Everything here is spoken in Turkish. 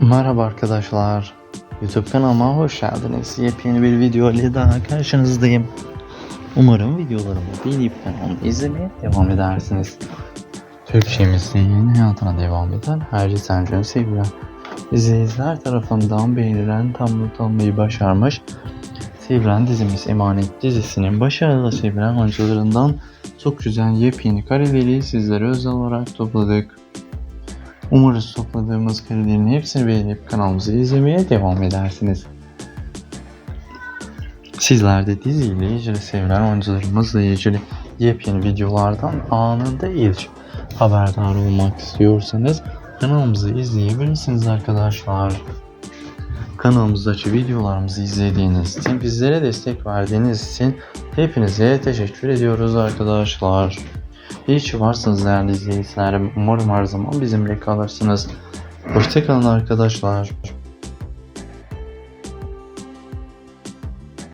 Merhaba arkadaşlar. YouTube kanalıma hoş geldiniz. Yepyeni bir video ile daha karşınızdayım. Umarım videolarımı beğenip kanalımı izlemeye devam edersiniz. Türkçemizin yeni hayatına devam eden Herci Sencan sevilen izleyiciler tarafından beğenilen tam not başarmış. Sevilen dizimiz Emanet dizisinin başarılı sevilen oyuncularından çok güzel yepyeni kareleri sizlere özel olarak topladık. Umarız topladığımız karelerin hepsini beğenip kanalımızı izlemeye devam edersiniz. Sizler de diziyle ilgili sevilen oyuncularımızla ilgili yepyeni videolardan anında ilk haberdar olmak istiyorsanız kanalımızı izleyebilirsiniz arkadaşlar. Kanalımızdaki videolarımızı izlediğiniz için, bizlere destek verdiğiniz için hepinize teşekkür ediyoruz arkadaşlar. İyi ki varsınız değerli izleyicilerim. Umarım her zaman bizimle kalırsınız. Hoşçakalın arkadaşlar.